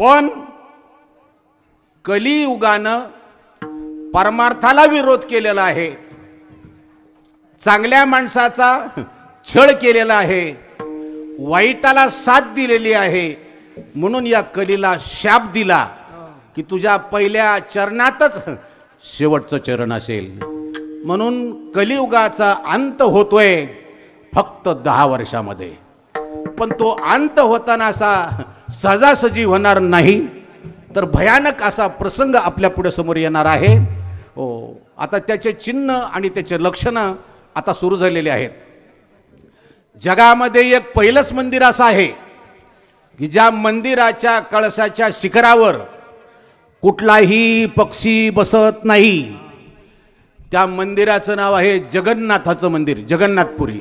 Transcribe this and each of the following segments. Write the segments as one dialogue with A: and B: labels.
A: पण कलियुगानं परमार्थाला विरोध केलेला आहे. चांगल्या माणसाचा छळ केलेला आहे. वाईटाला साथ दिलेली आहे. म्हणून या कलीला शाप दिला की तुझ्या पहिल्या चरणातच शेवटचं चरण असेल. म्हणून कलियुगाचा अंत होतोय फक्त दहा वर्षामध्ये. पण तो अंत होताना असा सहजासहजी होणार नाही तर भयानक असा प्रसंग आपल्या पुढे समोर येणार आहे. हो आता त्याचे चिन्ह आणि त्याचे लक्षणं आता सुरू झालेले आहेत. जगामध्ये एक पहिलंच मंदिर असं आहे की ज्या मंदिराच्या कळसाच्या शिखरावर कुठलाही पक्षी बसत नाही. त्या मंदिराचं नाव आहे जगन्नाथाचं मंदिर जगन्नाथपुरी.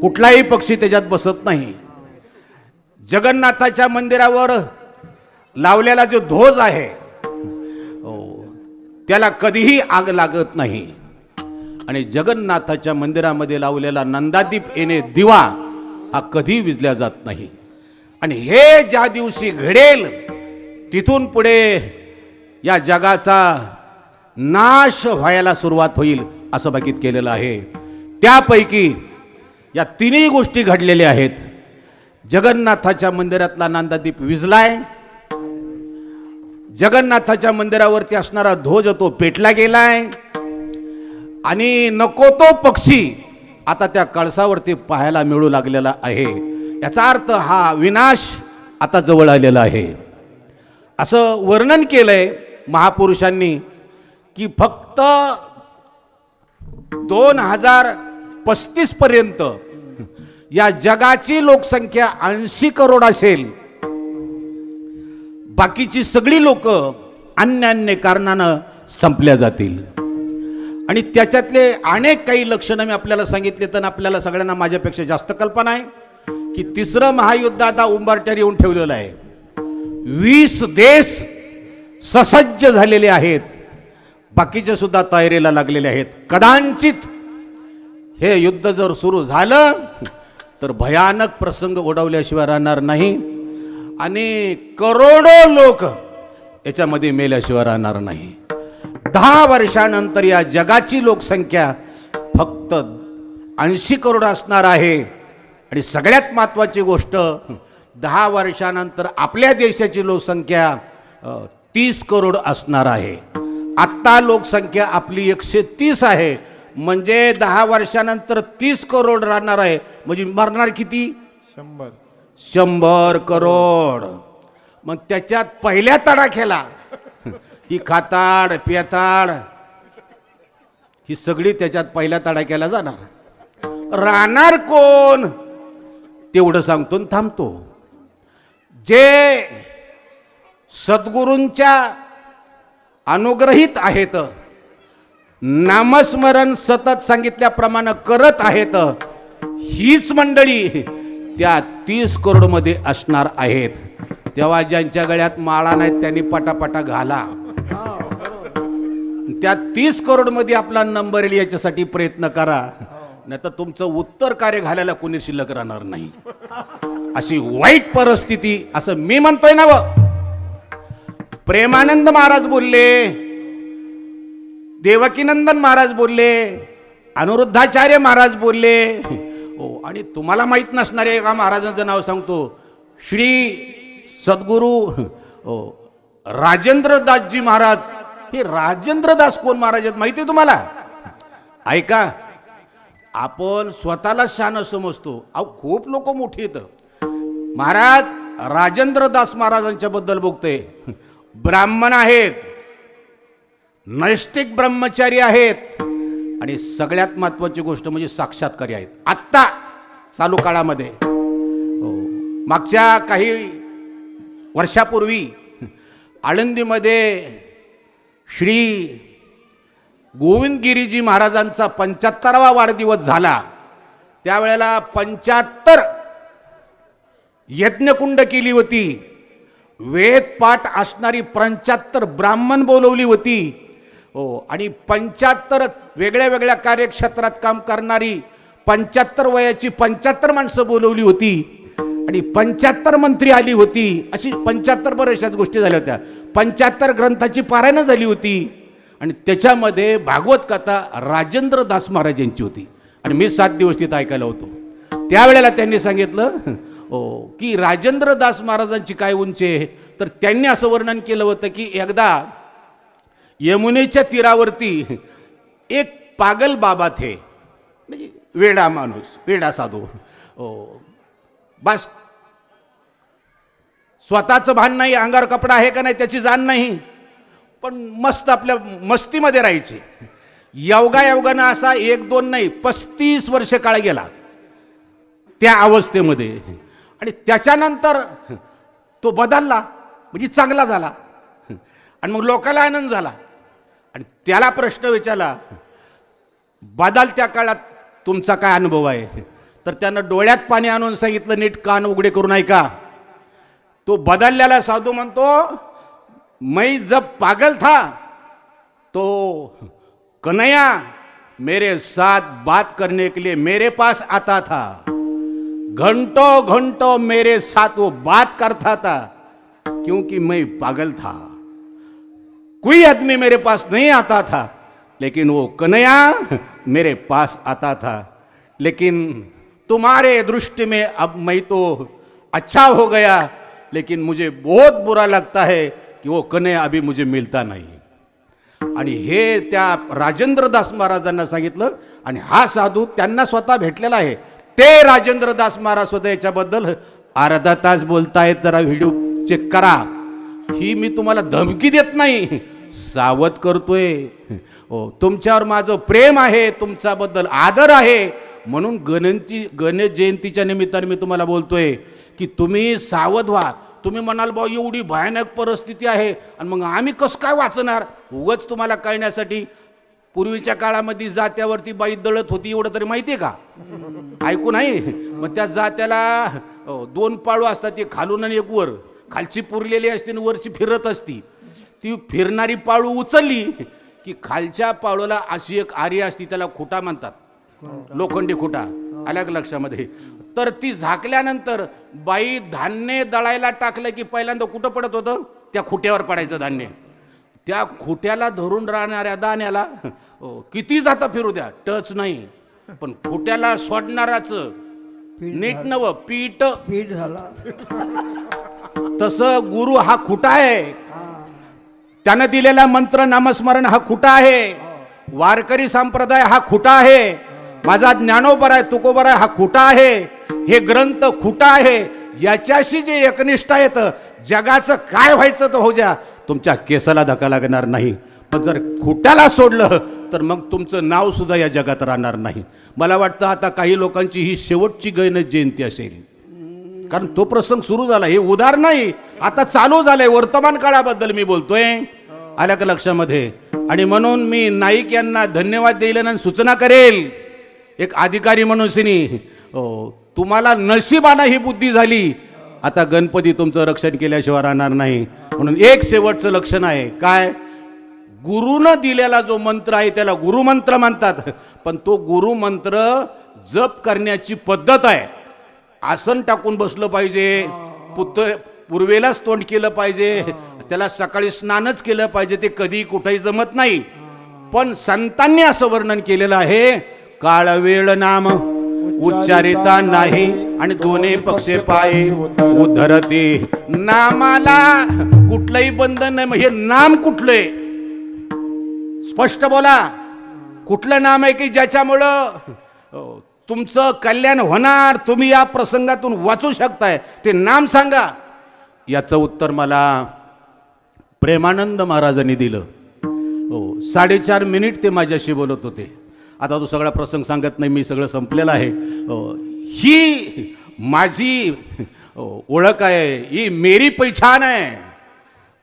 A: कुठलाही पक्षी त्याच्यात बसत नाही. जगन्नाथाच्या मंदिरावर लावलेला जो ध्वज आहे त्याला कधीही आग लागत नाही. आणि जगन्नाथाच्या मंदिरामध्ये लावलेला नंदादीप येणे दिवा हा कधी विजल्या जात नाही. आणि हे ज्या दिवशी घडेल तिथून पुढे या जगाचा नाश व्हायला सुरुवात होईल असं बाकीत केलेलं आहे. त्यापैकी या तिन्ही गोष्टी घडलेल्या आहेत. जगन्नाथाच्या मंदिरातला नांदादीप विजलाय. जगन्नाथाच्या मंदिरावरती असणारा ध्वज तो पेटला गेलाय. आणि नको तो पक्षी आता त्या कळसावरती पाहायला मिळू लागलेला आहे. याचा अर्थ हा विनाश आता जवळ आलेला आहे. असं वर्णन केलंय महापुरुषांनी की फक्त दोन हजार पस्तीस पर्यंत या जगाची लोकसंख्या ऐंशी करोड असेल. बाकीची सगळी लोक अन्य अन्य कारणानं संपल्या जातील. आणि त्याच्यातले अनेक काही लक्षणं मी आपल्याला सांगितले तर आपल्याला सगळ्यांना माझ्यापेक्षा जास्त कल्पना आहे की तिसरं महायुद्ध आता उंबरट्यावर येऊन ठेवलेलं आहे. वीस देश ससज्ज झालेले आहेत. बाकीचे सुद्धा तयारीला लागलेले आहेत. कदाचित हे युद्ध जर सुरू झालं तर भयानक प्रसंग ओढवल्याशिवाय राहणार नाही. आणि करोडो लोक याच्यामध्ये मेल्याशिवाय राहणार नाही. दहा वर्षानंतर या जगाची लोकसंख्या फक्त ऐंशी करोड असणार आहे. आणि सगळ्यात महत्त्वाची गोष्ट दहा वर्षानंतर आपल्या देशाची लोकसंख्या तीस करोड असणार आहे. आत्ता लोकसंख्या आपली एकशे तीस आहे. म्हणजे दहा वर्षानंतर तीस करोड राहणार आहे. म्हणजे मरणार किती?
B: शंभर.
A: शंभर करोड. मग त्याच्यात पहिल्या तडाख्याला ही खाताड पेताड ही सगळी त्याच्यात पहिल्या तडाख्याला जाणार. राहणार कोण? तेवढं सांगतो थांबतो. जे सद्गुरूंच्या अनुग्रहित आहेत नामस्मरण सतत सांगितल्याप्रमाणे करत आहेत. हीच मंडळी त्या तीस करोडमध्ये असणार आहेत. तेव्हा ज्यांच्या गळ्यात माळा नाहीत त्यांनी पटापटा घाला. त्या तीस करोडमध्ये आपला नंबर येईल याच्यासाठी प्रयत्न करा. नाही तर तुमचं उत्तर कार्य घालायला कोणी शिल्लक राहणार नाही. अशी वाईट परिस्थिती असं मी म्हणतोय ना व. प्रेमानंद महाराज बोलले देवकीनंदन महाराज बोलले अनुरुद्धाचार्य महाराज बोलले हो आणि तुम्हाला माहीत नसणारे एका महाराजांचं नाव सांगतो. श्री सद्गुरू हो राजेंद्रदासजी महाराज. हे राजेंद्रदास कोण महाराज आहेत माहिती आहे तुम्हाला? ऐका आपण स्वतःला शान समजतो अहो खूप लोक मोठी येतं महाराज राजेंद्रदास महाराजांच्या बद्दल बघतोय ब्राह्मण आहेत. नैष्टिक ब्रह्मचारी आहेत. आणि सगळ्यात महत्वाची गोष्ट म्हणजे साक्षात्कारी आहेत. आत्ता चालू काळामध्ये. हो. मागच्या काही वर्षापूर्वी आळंदीमध्ये श्री गोविंदगिरीजी महाराजांचा पंच्याहत्तरावा वाढदिवस झाला. त्यावेळेला पंच्याहत्तर यज्ञकुंड केली होती. वेदपाठ असणारी पंच्याहत्तर ब्राह्मण बोलवली होती. हो आणि पंच्याहत्तर वेगळ्या वेगळ्या कार्यक्षेत्रात काम करणारी पंच्याहत्तर वयाची पंच्याहत्तर माणसं बोलवली होती आणि पंच्याहत्तर मंत्री आली होती. अशी पंच्याहत्तर बऱ्याचशाच गोष्टी झाल्या होत्या. पंच्याहत्तर ग्रंथाची पारायणं झाली होती. आणि त्याच्यामध्ये भागवत कथा राजेंद्र दास महाराज यांची होती. आणि मी सात दिवस तिथं ऐकायला होतो. त्यावेळेला त्यांनी सांगितलं हो की राजेंद्र दास महाराजांची काय उंची आहे? तर त्यांनी असं वर्णन केलं होतं की एकदा यमुनेच्या तीरावरती एक पागल बाबा थे म्हणजे वेडा माणूस वेडा साधू. ओ बस. स्वतःचं भान नाही अंगावर कपडा आहे का नाही त्याची जाण नाही. पण मस्त आपल्या मस्तीमध्ये राहायचे. यवगा यवगानं असा एक दोन नाही पस्तीस वर्ष काळ गेला. त्या अवस्थेमध्ये. आणि त्याच्यानंतर तो बदलला म्हणजे चांगला झाला. आणि मग लोकाला आनंद झाला. आणि त्याला प्रश्न विचारला बदलत्या काळात तुमचा काय अनुभव आहे? तर त्यानं डोळ्यात पाणी आणून सांगितलं नीट कान उघडे करून ऐका. तो बदलल्याला साधू म्हणतो मैं जब पागल था तो कन्हैया मेरे साथ बात करने के लिए मेरे पास आता था। घंटों घंटों मेरे साथ वो बात करता था क्योंकि मैं पागल था। कोई आदमी मेरे पास नहीं आता था लेकिन वो कन्हैया मेरे पास आता था। लेकिन तुम्हारे दृष्टि में अब मैं तो अच्छा हो गया लेकिन मुझे बहुत बुरा लगता है कि वो कन्हैया अभी मुझे मिलता नहीं। आणि हे त्या राजेंद्रदास महाराजांना सांगितलं आणि हा साधू त्यांना स्वतः भेटलेला आहे. ते राजेंद्र दास महाराज स्वतः याच्याबद्दल अर्धा तास बोलतायत जरा व्हिडिओ चेक करा. ही मी तुम्हाला धमकी देत नाही. सावध करतोय. हो तुमच्यावर माझं प्रेम आहे तुमच्याबद्दल आदर आहे. म्हणून गणती गणेश जयंतीच्या निमित्ताने मी तुम्हाला बोलतोय की तुम्ही सावध व्हा. तुम्ही म्हणाल भाऊ एवढी भयानक परिस्थिती आहे आणि मग आम्ही कसं काय वाचणार? उगच तुम्हाला कळण्यासाठी पूर्वीच्या काळामध्ये जात्यावरती बाई दळत होती एवढं तरी माहिती आहे का? ऐकू नाही? मग त्या जात्याला हो, दोन पाळू असतात ते खालून आणि एक वर. खालची पुरलेली असते आणि वरची फिरत असती. ती फिरणारी पाळू उचलली की खालच्या पाळूला अशी एक आरी असती त्याला खुटा म्हणतात. लोखंडी खुटा का लक्षामध्ये. तर ती झाकल्यानंतर बाई धान्य दळायला टाकलं की पहिल्यांदा कुठं पडत होतं? त्या खुट्यावर पडायचं धान्य. त्या खुट्याला धरून राहणाऱ्या दाण्याला किती जाता फिरू द्या? टच नाही. पण खुट्याला सोडणाराच नीट नव पीठ
B: पीठ झाला.
A: तसं गुरु हा खुटा आहे? त्यानं दिलेला मंत्र नामस्मरण हा खुटा आहे? वारकरी संप्रदाय हा खुटा आहे? माझा ज्ञानोबर आहे तुकोबर आहे हा खुटा आहे? हे ग्रंथ खुटा आहे? याच्याशी जे एकनिष्ठ आहेत जगाचं काय व्हायचं तर हो द्या तुमच्या केसाला धक्का लागणार नाही. पण जर खुट्याला सोडलं तर मग तुमचं नाव सुद्धा या जगात राहणार नाही. मला वाटतं आता काही लोकांची ही शेवटची गैन जयंती असेल. कारण तो प्रसंग सुरू झाला हे उदार नाही. आता चालू झालंय वर्तमान काळाबद्दल मी बोलतोय. आल्या का लक्षामध्ये? आणि म्हणून मी नाईक यांना धन्यवाद देईल आणि सूचना करेल. एक अधिकारी म्हणून सिनी तुम्हाला नशिबानं ही बुद्धी झाली. आता गणपती तुमचं रक्षण केल्याशिवाय राहणार नाही. म्हणून एक शेवटचं लक्षण आहे. काय? गुरुनं दिलेला जो मंत्र आहे त्याला गुरुमंत्र म्हणतात. पण तो गुरुमंत्र जप करण्याची पद्धत आहे. आसन टाकून बसलं पाहिजे. पुत पूर्वेलाच तोंड केलं पाहिजे. त्याला सकाळी स्नानच केलं पाहिजे. ते कधी कुठेही जमत नाही. पण संतांनी असं वर्णन केलेलं आहे काळ वेळ नाम उच्चारिता नाही आणि दोन्ही पक्षे पाय उद्धरते नामाला कुठलंही बंधन नाही. हे नाम कुठलंय? स्पष्ट बोला. कुठलं नाम आहे की ज्याच्यामुळं तुमचं कल्याण होणार तुम्ही या प्रसंगातून वाचू शकताय. ते नाम सांगा. याचं उत्तर मला प्रेमानंद महाराजांनी दिलं. हो साडेचार मिनिट ते माझ्याशी बोलत होते. आता तो सगळा प्रसंग सांगत नाही मी सगळं संपलेलं आहे. हो, ही माझी हो, ओळख आहे ही मेरी पहचान आहे.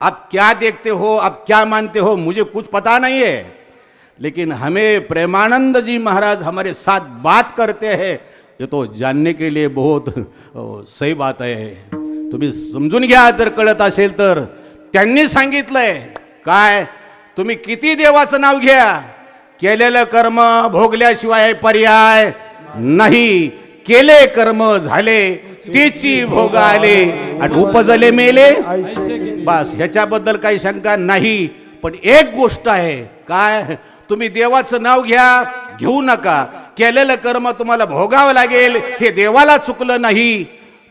A: आप क्या देखते हो आप क्या मानते हो मुझे कुछ पता नहीं है लेकिन हमें प्रेमानंद जी महाराज हमारे साथ बात करते हैं। ये तो जानने के लिए बहुत सही बात आहे तुम्ही समजून घ्या जर कळत असेल तर। त्यांनी सांगितलंय काय? तुम्ही किती देवाचं नाव घ्या? केलेलं कर्म भोगल्याशिवाय पर्याय नाही. केले कर्म झाले तिची भोग आले आणि उपजले मेले? बस ह्याच्याबद्दल काही शंका नाही. पण एक गोष्ट आहे काय? तुम्ही देवाचं नाव घ्या घेऊ नका. केलेलं कर्म तुम्हाला भोगावं लागेल. हे देवाला चुकलं नाही.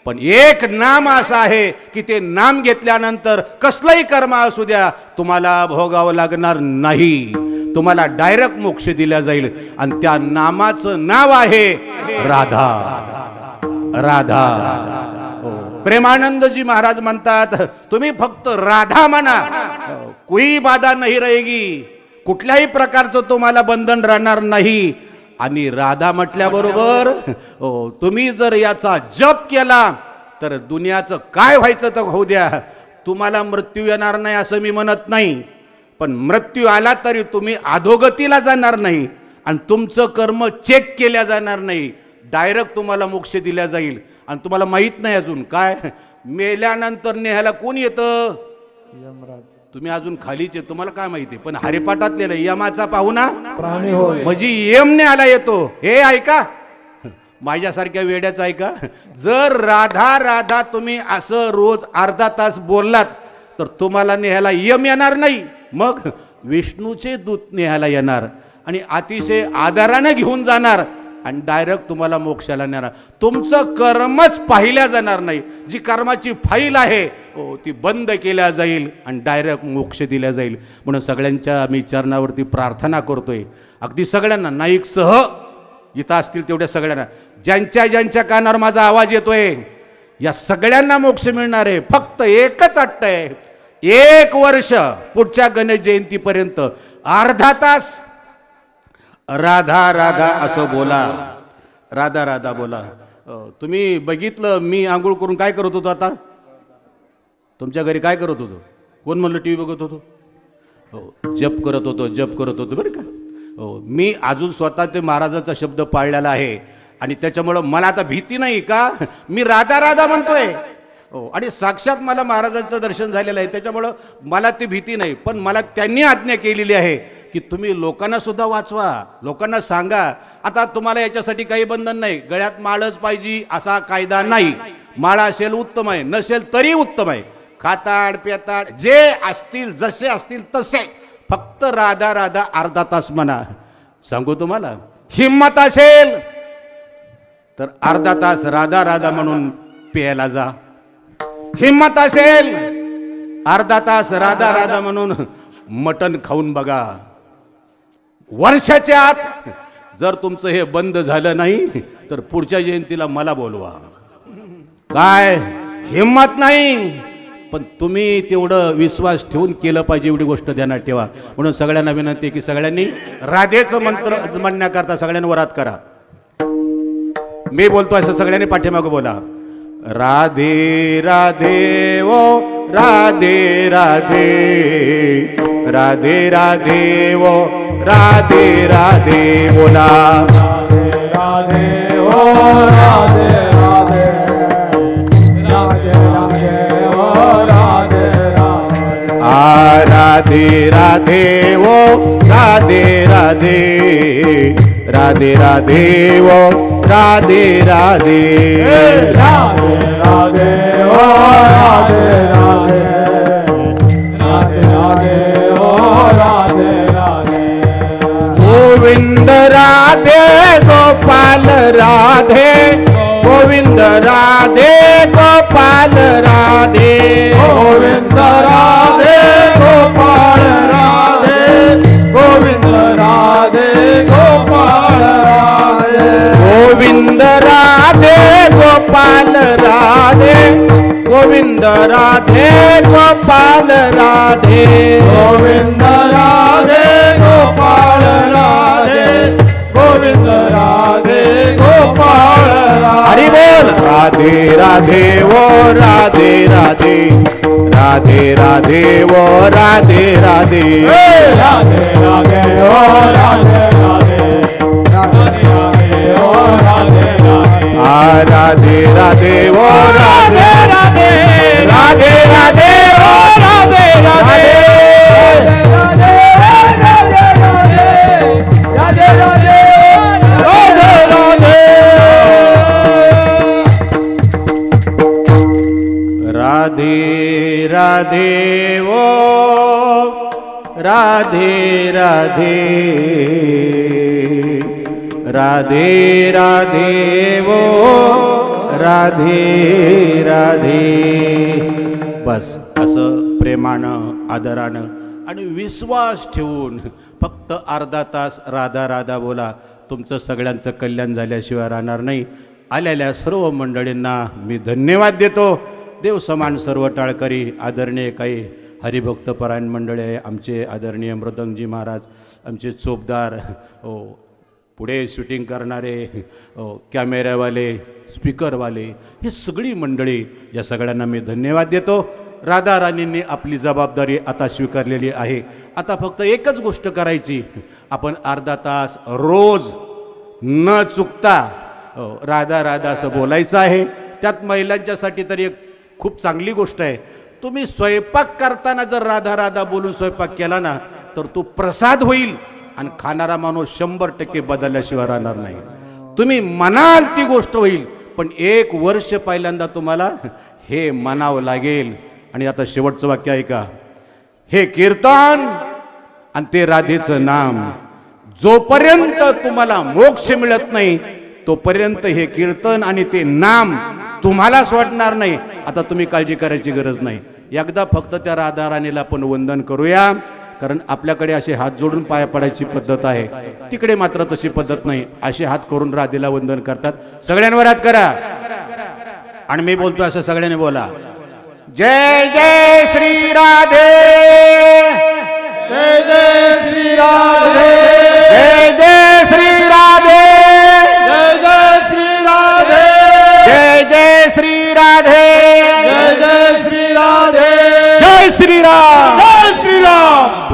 A: पण एक नाम असं आहे की ते नाम घेतल्यानंतर कसलंही कर्म असू द्या तुम्हाला भोगावं लागणार नाही. तुम्हाला डायरेक्ट मोक्ष दिला जाईल. आणि त्या नामाचं नाव आहे राधा. राधा. हो. प्रेमानंदजी महाराज म्हणतात तुम्ही फक्त राधा म्हणा. कोई बाधा नाही रहेगी. कुठल्याही प्रकारचं तुम्हाला बंधन राहणार नाही. आणि राधा म्हटल्याबरोबर हो, तुम्ही जर याचा जप केला तर दुनियाचं काय व्हायचं तर होऊ द्या. तुम्हाला मृत्यू येणार नाही असं मी म्हणत नाही. पण मृत्यू आला तरी तुम्ही अधोगतीला जाणार नाही आणि तुमचं कर्म चेक केल्या जाणार नाही. डायरेक्ट तुम्हाला मोक्ष दिल्या जाईल. आणि तुम्हाला माहीत नाही अजून. काय? मेल्यानंतर नेहायला कोण येतं? यमराज. तुम्ही अजून खालीच तुम्हाला काय माहिती? पण हरिपाठातले यमाचा पाहुणा म्हणजे यम न्यायला येतो. हे ऐका. माझ्यासारख्या वेड्याचं ऐका. जर राधा राधा तुम्ही असं रोज अर्धा तास बोललात तर तुम्हाला नेहायला यम येणार नाही. मग विष्णूचे दूत नेहायला येणार आणि अतिशय आदराने घेऊन जाणार. आणि डायरेक्ट तुम्हाला मोक्षाला नेणार. तुमचं कर्मच पाहिल्या जाणार नाही. जी कर्माची फाईल आहे हो, ती बंद केल्या जाईल आणि डायरेक्ट मोक्ष दिल्या जाईल. म्हणून सगळ्यांच्या मी चरणावरती प्रार्थना करतोय. अगदी सगळ्यांना नाईक सह इथं असतील तेवढ्या सगळ्यांना. ज्यांच्या ज्यांच्या कानावर माझा आवाज येतोय या सगळ्यांना मोक्ष मिळणार आहे. फक्त एकच अट्ट आहे. एक वर्ष पुढच्या गणेश जयंतीपर्यंत अर्धा तास राधा राधा असं बोला. राधा राधा बोला. तुम्ही बघितलं मी आंघोळ करून काय करत होतो आता? तुमच्या घरी काय करत होतो? कोण म्हणलं टी व्ही बघत होतो? हो जप करत होतो जप करत होतो बरं का? हो मी अजून स्वतः ते महाराजाचा शब्द पाळलेला आहे आणि त्याच्यामुळं मला आता भीती नाही का? मी राधा राधा म्हणतोय. हो आणि साक्षात मला महाराजांचं दर्शन झालेलं आहे. त्याच्यामुळं मला ती भीती नाही पण मला त्यांनी आज्ञा केलेली आहे. की तुम्ही लोकांना सुद्धा वाचवा लोकांना सांगा. आता तुम्हाला याच्यासाठी काही बंधन नाही. गळ्यात माळच पाहिजे असा कायदा नाही. माळा असेल उत्तम आहे नसेल तरी उत्तम आहे. खाताड पेताड जे असतील जसे असतील तसे. फक्त राधा राधा अर्धा तास म्हणा. सांगू तुम्हाला? हिंमत असेल तर अर्धा तास राधा राधा म्हणून प्यायला जा. हिंमत असेल अर्धा तास राधा राधा म्हणून मटण खाऊन बघा. वर्षाच्या आत जर तुमचं हे बंद झालं नाही तर पुढच्या जयंतीला मला बोलवा. काय? हिंमत नाही. पण तुम्ही तेवढं विश्वास ठेवून केलं पाहिजे एवढी गोष्ट ध्यानात ठेवा. म्हणून सगळ्यांना विनंती आहे की सगळ्यांनी राधेचं मंत्र म्हणण्याकरता सगळ्यांनी वरात करा. मी बोलतो असं सगळ्यांनी पाठीमागं बोला. राधे राधे ओ राधे राधे. राधे राधे ओ राधे राधे बोला.
B: राधे ओ राधे राधे. राधे राधे ओ राधे राधे.
A: आ राधे राधे ओ राधे राधे. राधे राधे ओ राधे राधे.
B: राधे राधे ओ राधे राधे. राधे राधे ओ राधे. राधे
A: गोविंद राधे गोपाल राधे गोविंद राधे गोपाल राधे।
B: गोविंद राधे गोपाल राधे गोविंद राधे गोपाल राधे।
A: गोविंद राधे गोपाल राधे गोविंद राधे गोपाल राधे।
B: गोविंद राधे राधे
A: वो राधे राधे. राधे राधे वो राधे राधे.
B: राधे राधे ओ राधे राधे. राधे राधे ओ राधे राधे.
A: राधे राधे वो राधे. राधे राधे राधे. ओ राधे राधे
B: राधे। राधे राधे
A: ओ राधे राधे। बस असं प्रेमानं आदरानं आणि विश्वास ठेवून फक्त अर्धा तास राधा राधा बोला. तुमचं सगळ्यांचं कल्याण झाल्याशिवाय राहणार नाही. आलेल्या सर्व मंडळींना मी धन्यवाद देतो. देव समान सर्व टाळकरी आदरणीय काही हरिभक्त परायण मंडळी आहे. आमचे आदरणीय मृदंगजी महाराज आमचे चोपदार हो पुढे शूटिंग करणारे कॅमेऱ्यावाले स्पीकरवाले हे सगळी मंडळी या सगळ्यांना मी धन्यवाद देतो. राधा राणींनी आपली जबाबदारी आता स्वीकारलेली आहे. आता फक्त एकच गोष्ट करायची. आपण अर्धा तास रोज न चुकता राधा राधा असं बोलायचं आहे. त्यात महिलांच्यासाठी तरी एक खूप चांगली गोष्ट आहे. तुम्ही स्वयंपाक करताना जर राधा राधा बोलून स्वयंपाक केला ना तर तो प्रसाद होईल आणि खाणारा माणूस शंभर टक्के बदलल्याशिवाय राहणार नाही. तुम्ही म्हणाल ती गोष्ट होईल पण एक वर्ष पहिल्यांदा तुम्हाला हे म्हणावं लागेल. आणि आता शेवटचं वाक्य ऐका. हे कीर्तन आणि ते राधेचं नाम जोपर्यंत तुम्हाला मोक्ष मिळत नाही तोपर्यंत हे कीर्तन आणि ते नाम तुम्हालाच वाटणार नाही. आता तुम्ही काळजी करायची गरज नाही. एकदा फक्त त्या राधा राणीला आपण वंदन करूया कारण आपल्याकडे असे हात जोडून पाया पडायची पद्धत आहे. तिकडे मात्र तशी पद्धत नाही. असे हात करून राधेला वंदन करतात. सगळ्यांवर हात करा. आणि मी बोलतो असं सगळ्यांनी बोला. जय जय श्री राधे.
B: जय जय श्री राधे.
A: जय जय श्री राधे.
B: जय जय श्री राधे.
A: जय जय श्री राधे.
B: जय जय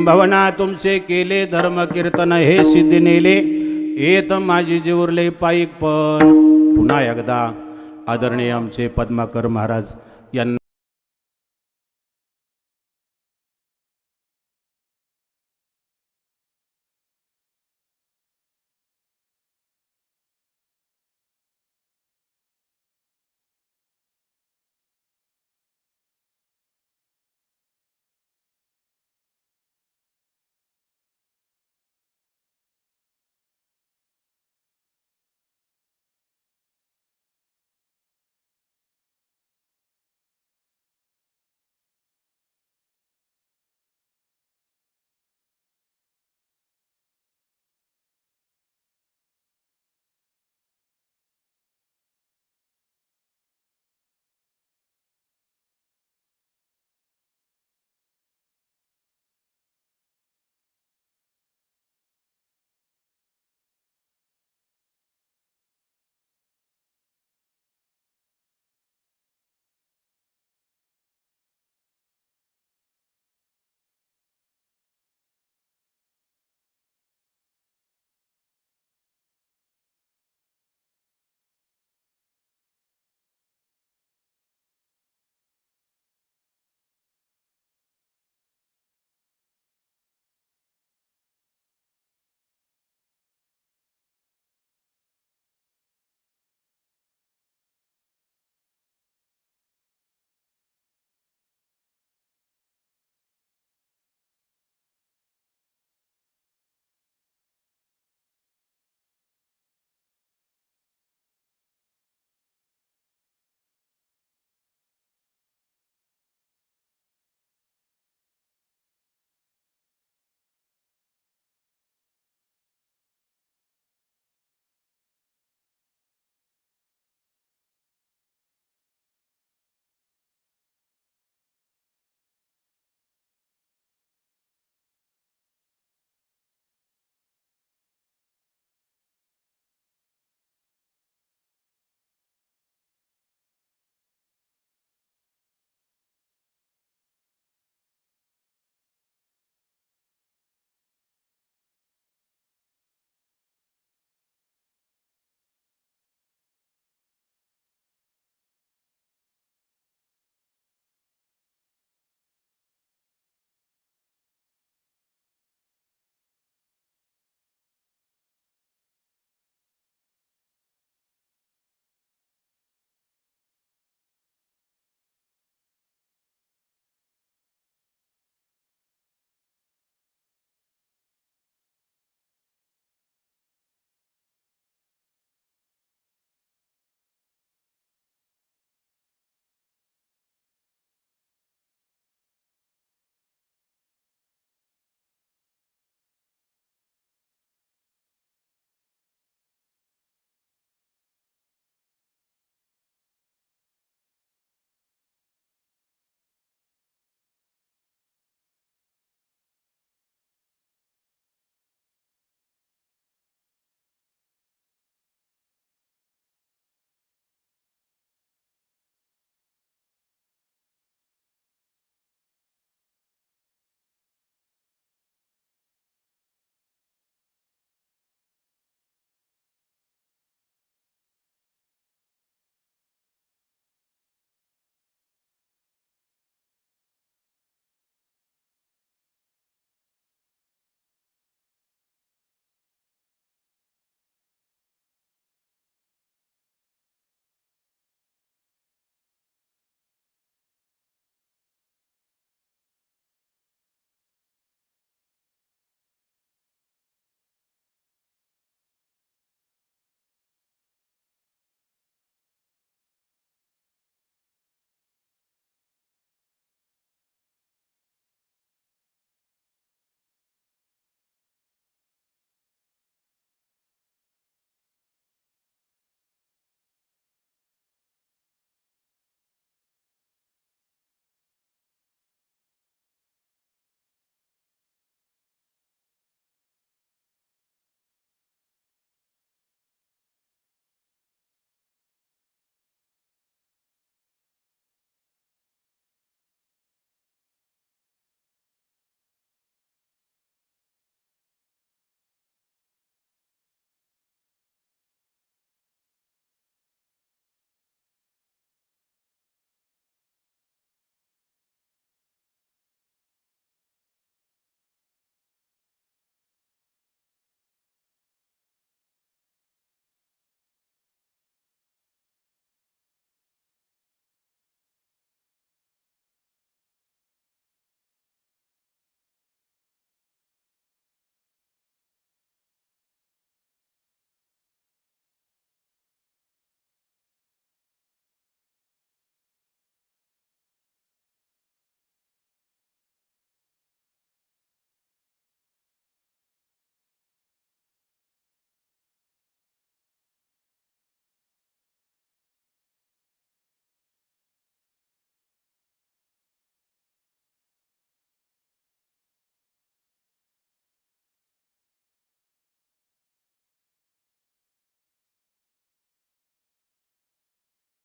A: किंभवना तुमचे केले धर्म कीर्तन हे सिद्धी नेले. येत माझी जीवरले पायिक पण पुन्हा एकदा आदरणीय आमचे पद्माकर महाराज यांना